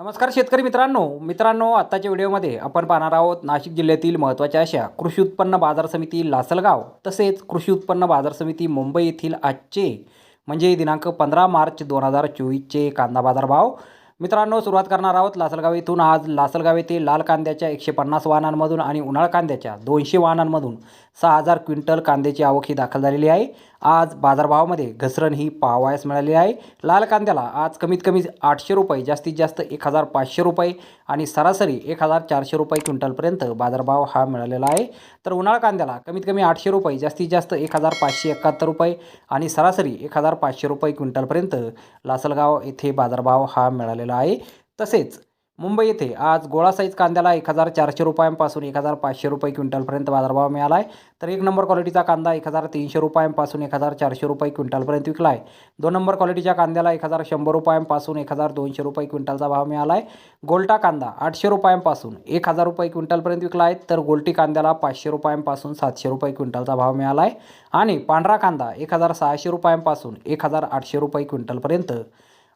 नमस्कार शेतकरी मित्रांनो. मित्रांनो आत्ताच्या व्हिडिओमध्ये आपण पाहणार आहोत नाशिक जिल्ह्यातील महत्त्वाच्या अशा कृषी उत्पन्न बाजार समिती लासलगाव तसेच कृषी उत्पन्न बाजार समिती मुंबई येथील आजचे म्हणजे दिनांक पंधरा मार्च दोन हजार चोवीसचे कांदा बाजार भाव मित्रांनो सुरुवात करणार आहोत लासलगाव येथून आज लासलगाव येथे लाल कांद्याच्या एकशे पन्नास वाहनांमधून आणि उन्हाळ कांद्याच्या दोनशे वाहनांमधून सहा हजार क्विंटल कांद्याची आवक ही दाखल झालेली आहे. आज बाजारभावामध्ये घसरण ही पाहावयास मिळाली आहे. लाल कांद्याला आज कमीत कमी आठशे रुपये जास्तीत जास्त एक हजार पाचशे रुपये आणि सरासरी एक हजार चारशे रुपये क्विंटलपर्यंत बाजारभाव हा मिळालेला आहे. तर उन्हाळ कांद्याला कमीत कमी आठशे रुपये जास्तीत जास्त एक हजार पाचशे एकाहत्तर रुपये आणि सरासरी एक हजार पाचशे रुपये क्विंटलपर्यंत लासलगाव येथे बाजारभाव हा मिळालेला मिळालेला आहे. तसेच मुंबई येथे आज गोळा साईज कांद्याला एक हजार चारशे रुपयांपासून एक हजार पाचशे रुपये क्विंटलपर्यंत बाजारभाव मिळाला आहे तर एक नंबर क्वालिटीचा कांदा एक हजार तीनशे रुपयांपासून एक हजार चारशे रुपये क्विंटलपर्यंत विकला आहे दोन नंबर क्वालिटीच्या कांद्याला एक हजार शंभर रुपयांपासून एक हजार दोनशे रुपये क्विंटलचा भाव मिळाला आहे गोल्टा कांदा आठशे रुपयांपासून एक हजार रुपये क्विंटलपर्यंत विकला आहे तर गोल्टी कांद्याला पाचशे रुपयांपासून सातशे रुपये क्विंटलचा भाव मिळाला आहे आणि पांढरा कांदा एक हजार सहाशे रुपयांपासून एक हजार आठशे रुपये क्विंटलपर्यंत